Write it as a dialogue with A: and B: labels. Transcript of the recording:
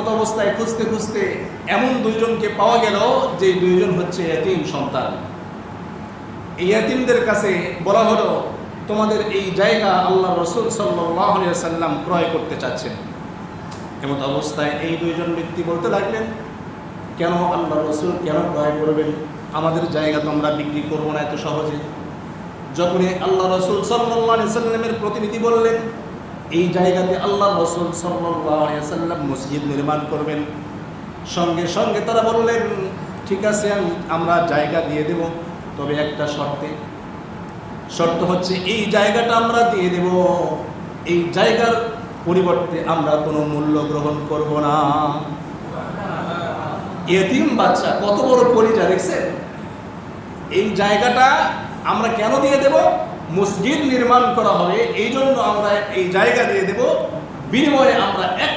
A: এমত অবস্থায় খুঁজতে খুঁজতে এমন দুইজনকে পাওয়া গেল যে দুইজন হচ্ছে এতিম সন্তান। এই এতিমদের কাছে বলা হলো, তোমাদের এই জায়গা আল্লাহ রসুল সাল্লাম ক্রয় করতে চাচ্ছেন। এমত অবস্থায় এই দুইজন ব্যক্তি বলতে লাগলেন, কেন আল্লাহ রসুল কেন ক্রয় করবেন? আমাদের জায়গা তো আমরা বিক্রি করব না এত সহজে। যখনই আল্লাহ রসুল সাল্লাহ সাল্লামের প্রতিনিধি বললেন এই জায়গাতে আল্লাহ রসুল সাল্লাম মসজিদ নির্মাণ করবেন। সঙ্গে সঙ্গে তারা বললেন, ঠিক আছে আমরা জায়গা দিয়ে দেব, তবে একটা শর্তে। শর্ত হচ্ছে, এই জায়গাটা আমরা দিয়ে দেব। এই জায়গার পরিবর্তে আমরা কোনো মূল্য গ্রহণ করব না। এতিম বাচ্চা, কত বড় পরিচয় দেখছেন? এই জায়গাটা আমরা কেন দিয়ে দেব? মসজিদ নির্মাণ করা হবে এই জন্য আমরা এই জায়গা দিয়ে দেব। বিনিময়ে আমরা এক